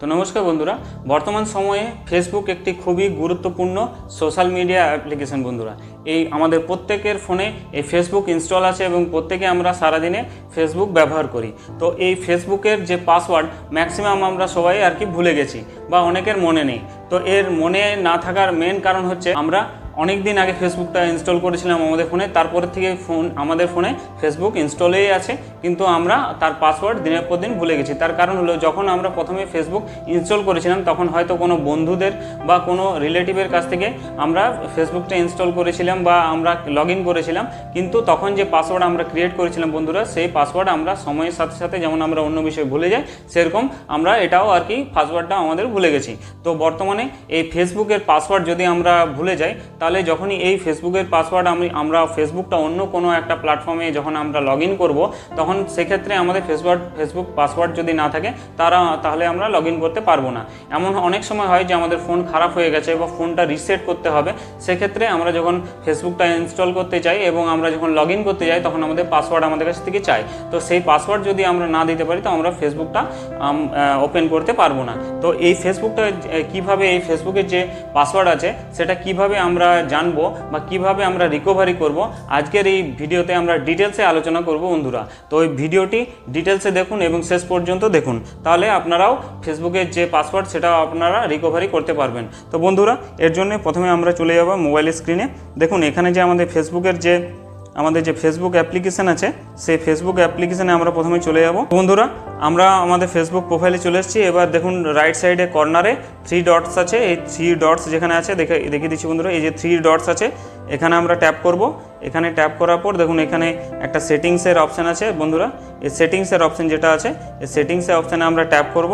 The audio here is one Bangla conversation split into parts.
তো নমস্কার বন্ধুরা, বর্তমান সময়ে ফেসবুক একটি খুবই গুরুত্বপূর্ণ সোশ্যাল মিডিয়া অ্যাপ্লিকেশন বন্ধুরা। এই আমাদের প্রত্যেকের ফোনে এই ফেসবুক ইনস্টল আছে এবং প্রত্যেকে আমরা সারাদিনে ফেসবুক ব্যবহার করি। তো এই ফেসবুকের যে পাসওয়ার্ড ম্যাক্সিমাম আমরা সবাই আর কি ভুলে গেছি বা অনেকের মনে নেই। তো এর মনে না থাকার মেন কারণ হচ্ছে আমরা অনেক দিন আগে ফেসবুকটা ইনস্টল করেছিলাম আমাদের ফোনে তারপরে থেকে ফোন আমাদের ফোনে ফেসবুক ইনস্টলেই আছে, কিন্তু আমরা তার পাসওয়ার্ড দিনের পর দিন ভুলে গেছি। তার কারণ হলো, যখন আমরা প্রথমে ফেসবুক ইনস্টল করেছিলাম, তখন হয়তো কোনো বন্ধুদের বা কোনো রিলেটিভের কাছ থেকে আমরা ফেসবুকটা ইনস্টল করেছিলাম বা আমরা লগ ইন করেছিলাম, কিন্তু তখন যে পাসওয়ার্ড আমরা ক্রিয়েট করেছিলাম বন্ধুরা, সেই পাসওয়ার্ড আমরা সময়ের সাথে সাথে যেমন আমরা অন্য বিষয়ে ভুলে যাই, সেরকম আমরা এটাও আর কি পাসওয়ার্ডটা আমাদের ভুলে গেছি। তো বর্তমানে এই ফেসবুকের পাসওয়ার্ড যদি আমরা ভুলে যাই তাহলে যখনই এই ফেসবুকের পাসওয়ার্ড আমি, আমরা ফেসবুকটা অন্য কোনো একটা প্ল্যাটফর্মে যখন আমরা লগ ইন করব, তখন সেক্ষেত্রে আমাদের ফেসওয়ার্ড ফেসবুক পাসওয়ার্ড যদি না থাকে, তারা, তাহলে আমরা লগ ইন করতে পারব না। এমন অনেক সময় হয় যে আমাদের ফোন খারাপ হয়ে গেছে বা ফোনটা রিসেট করতে হবে, সেক্ষেত্রে আমরা যখন ফেসবুকটা ইনস্টল করতে চাই এবং আমরা যখন লগ ইন করতে যাই, তখন আমাদের পাসওয়ার্ড আমাদের কাছ থেকে চাই তো সেই পাসওয়ার্ড যদি আমরা না দিতে পারি, তো আমরা ফেসবুকটা ওপেন করতে পারব না। তো এই ফেসবুকটা কীভাবে এই ফেসবুকের যে পাসওয়ার্ড আছে, সেটা কীভাবে আমরা জানব বা কীভাবে আমরা রিকভারি করব, আজকের এই ভিডিওতে আমরা ডিটেলসে আলোচনা করব বন্ধুরা। তো ওই ভিডিওটি ডিটেলসে দেখুন এবং শেষ পর্যন্ত দেখুন। তাহলে আপনারাও ফেসবুকের যে পাসওয়ার্ড সেটা আপনারা রিকভারি করতে পারবেন। তো বন্ধুরা, এর জন্য প্রথমে আমরা চলে যাব মোবাইল স্ক্রিনে দেখুন, এখানে যে আমাদের ফেসবুকের যে আমাদের যে ফেসবুক অ্যাপ্লিকেশান আছে, সেই ফেসবুক অ্যাপ্লিকেশানে আমরা প্রথমে চলে যাব। বন্ধুরা, আমরা আমাদের ফেসবুক প্রোফাইলে চলে এসেছি। এবার দেখুন রাইট সাইডে কর্নারে থ্রি ডটস আছে। এই থ্রি ডটস যেখানে আছে, দেখে, দেখিয়ে দিচ্ছি বন্ধুরা, এই যে থ্রি ডটস আছে, এখানে আমরা ট্যাপ করব। এখানে ট্যাপ করার পর দেখুন, এখানে একটা সেটিংসের অপশান আছে বন্ধুরা। এই সেটিংসের অপশান যেটা আছে, এই সেটিংসের অপশানে আমরা ট্যাপ করব।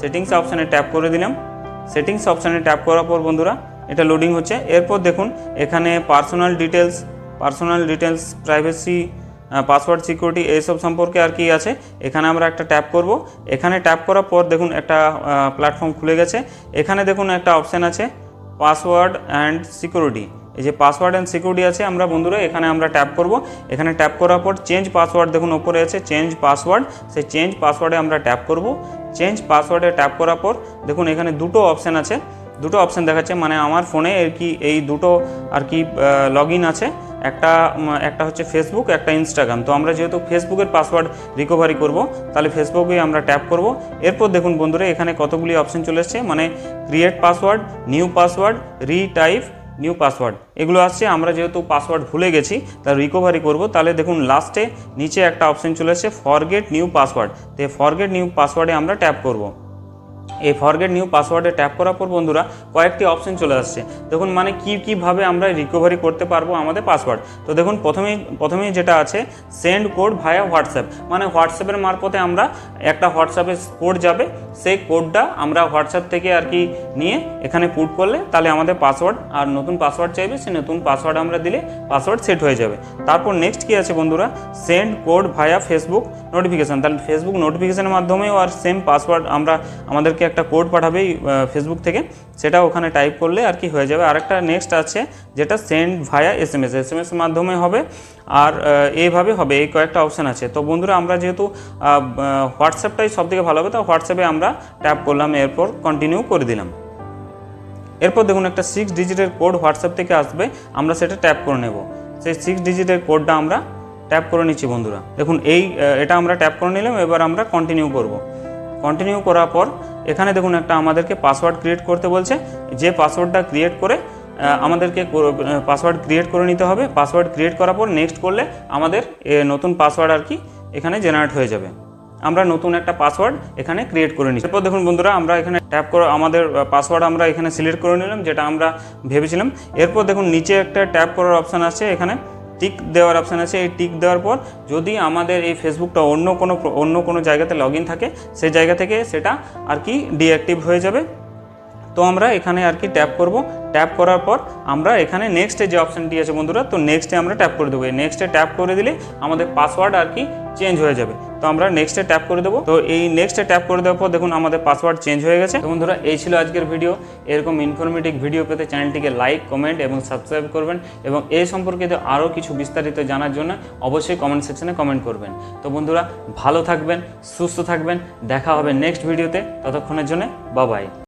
সেটিংস অপশানে ট্যাপ করে দিলাম। সেটিংস অপশানে ট্যাপ করার পর বন্ধুরা, এটা লোডিং হচ্ছে। এরপর দেখুন, এখানে personal details personal details privacy password security এইসব সম্পর্কে আর কি আছে, এখানে আমরা একটা ট্যাপ করব। এখানে ট্যাপ করার পর দেখুন একটা প্ল্যাটফর্ম খুলে গেছে। এখানে দেখুন একটা অপশান আছে পাসওয়ার্ড অ্যান্ড সিকিউরিটি এই যে পাসওয়ার্ড অ্যান্ড সিকিউরিটি আছে, আমরা বন্ধুরা, এখানে আমরা ট্যাপ করব। এখানে ট্যাপ করার পর চেঞ্জ পাসওয়ার্ড দেখুন ওপরে আছে চেঞ্জ পাসওয়ার্ড সেই চেঞ্জ পাসওয়ার্ডে আমরা ট্যাপ করব। চেঞ্জ পাসওয়ার্ডে ট্যাপ করার পর দেখুন এখানে দুটো অপশান আছে। দুটো অপশান দেখাচ্ছে মানে আমার ফোনে আর কি, এই দুটো আর কি লগ আছে। একটা একটা হচ্ছে ফেসবুক একটা ইনস্টাগ্রাম তো আমরা যেহেতু ফেসবুকের পাসওয়ার্ড রিকভারি করব, তাহলে ফেসবুকে আমরা ট্যাপ করব। এরপর দেখুন বন্ধুরা, এখানে কতগুলি অপশন চলে এসছে। মানে create password new password retype new password এগুলো আসছে, আমরা যেহেতু পাসওয়ার্ড ভুলে গেছি, তা রিকভারি করব। তাহলে দেখুন লাস্টে নিচে একটা অপশন চলে এসছে ফরগেট নিউ পাসওয়ার্ড তো ফরগেট নিউ পাসওয়ার্ডে আমরা ট্যাপ করব। এই ফরগেট নিউ পাসওয়ার্ডে ট্যাপ করার পর বন্ধুরা কয়েকটি অপশন চলে আসছে। দেখুন মানে কী, কীভাবে আমরা রিকভারি করতে পারব আমাদের পাসওয়ার্ড তো দেখুন প্রথমেই প্রথমেই যেটা আছে সেন্ড কোড ভায়া হোয়াটসঅ্যাপ মানে হোয়াটসঅ্যাপের মারফতে আমরা একটা হোয়াটসঅ্যাপে কোড যাবে, সেই কোডটা আমরা হোয়াটসঅ্যাপ থেকে আর কি নিয়ে এখানে পুট করলে তাহলে আমাদের পাসওয়ার্ড আর নতুন পাসওয়ার্ড চাইবে, সেই নতুন পাসওয়ার্ড আমরা দিলে পাসওয়ার্ড সেট হয়ে যাবে। তারপর নেক্সট কী আছে বন্ধুরা? Send code via Facebook notification তাহলে ফেসবুক নোটিফিকেশানের মাধ্যমেও আর সেম পাসওয়ার্ড আমরা আমাদেরকে একটা কোড পাঠাবে ফেসবুক থেকে। সেটা ওখানে টাইপ করলে আর কি হয়ে যাবে। আরেকটা নেক্সট আছে, যেটা send via S M S S M S মাধ্যমে হবে আর এইভাবে হবে। এই কয়েকটা অপশান আছে। তো বন্ধুরা, আমরা যেহেতু হোয়াটসঅ্যাপটাই সব থেকে ভালো হবে, তো হোয়াটসঅ্যাপে আমরা ট্যাপ করলাম, এরপর কন্টিনিউ করে দিলাম। এরপর দেখুন, একটা সিক্স ডিজিটের কোড হোয়াটসঅ্যাপ থেকে আসবে। আমরা সেটা ট্যাপ করে নেব। সেই সিক্স ডিজিটের কোডটা আমরা ট্যাপ করে নিচ্ছি, বন্ধুরা। দেখুন, এই এটা আমরা ট্যাপ করে নিলাম, এবার আমরা কন্টিনিউ করব। কন্টিনিউ করার পর, এখানে দেখুন একটা আমাদেরকে পাসওয়ার্ড ক্রিয়েট করতে বলছে। যে পাসওয়ার্ডটা ক্রিয়েট করে আমাদেরকে পাসওয়ার্ড ক্রিয়েট করে নিতে হবে। পাসওয়ার্ড ক্রিয়েট করার পর নেক্সট করলে আমাদের নতুন পাসওয়ার্ড আর কি এখানে জেনারেট হয়ে যাবে। আমরা নতুন একটা পাসওয়ার্ড এখানে ক্রিয়েট করে নিচ্ছি। এরপর দেখুন বন্ধুরা, আমরা এখানে ট্যাপ করে আমাদের পাসওয়ার্ড আমরা এখানে সিলেক্ট করে নিলাম, যেটা আমরা ভেবেছিলাম। এরপর দেখুন নিচে একটা ট্যাপ করার অপশান আছে এখানে। টিক দেওয়ার অপশান আছে। এই টিক দেওয়ার পর যদি আমাদের এই ফেসবুকটা অন্য কোনো অন্য কোনো জায়গাতে লগ থাকে, সেই জায়গা থেকে সেটা আর কি ডিঅ্যাক্টিভ হয়ে যাবে। তো আমরা এখানে আর কি ট্যাপ করব। ট্যাপ করার পর আমরা এখানে নেক্সটে যে অপশানটি আছে বন্ধুরা, তো নেক্সটে আমরা ট্যাপ করে দেবো। এই নেক্সটে ট্যাপ করে দিলে আমাদের পাসওয়ার্ড আর কি চেঞ্জ হয়ে যাবে। তো আমরা নেক্সটে ট্যাপ করে দেবো। তো এই নেক্সটে ট্যাপ করে দেওয়ার পর দেখুন আমাদের পাসওয়ার্ড চেঞ্জ হয়ে গেছে। তো বন্ধুরা এই ছিল আজকের ভিডিও এরকম ইনফরমেটিভ ভিডিও পেতে চ্যানেলটিকে লাইক কমেন্ট এবং সাবস্ক্রাইব করবেন এবং এই সম্পর্কিত আরও কিছু বিস্তারিত জানার জন্য অবশ্যই কমেন্ট সেকশনে কমেন্ট করবেন। তো বন্ধুরা, ভালো থাকবেন, সুস্থ থাকবেন। দেখা হবে নেক্সট ভিডিওতে ততক্ষণের জন্য বাবাই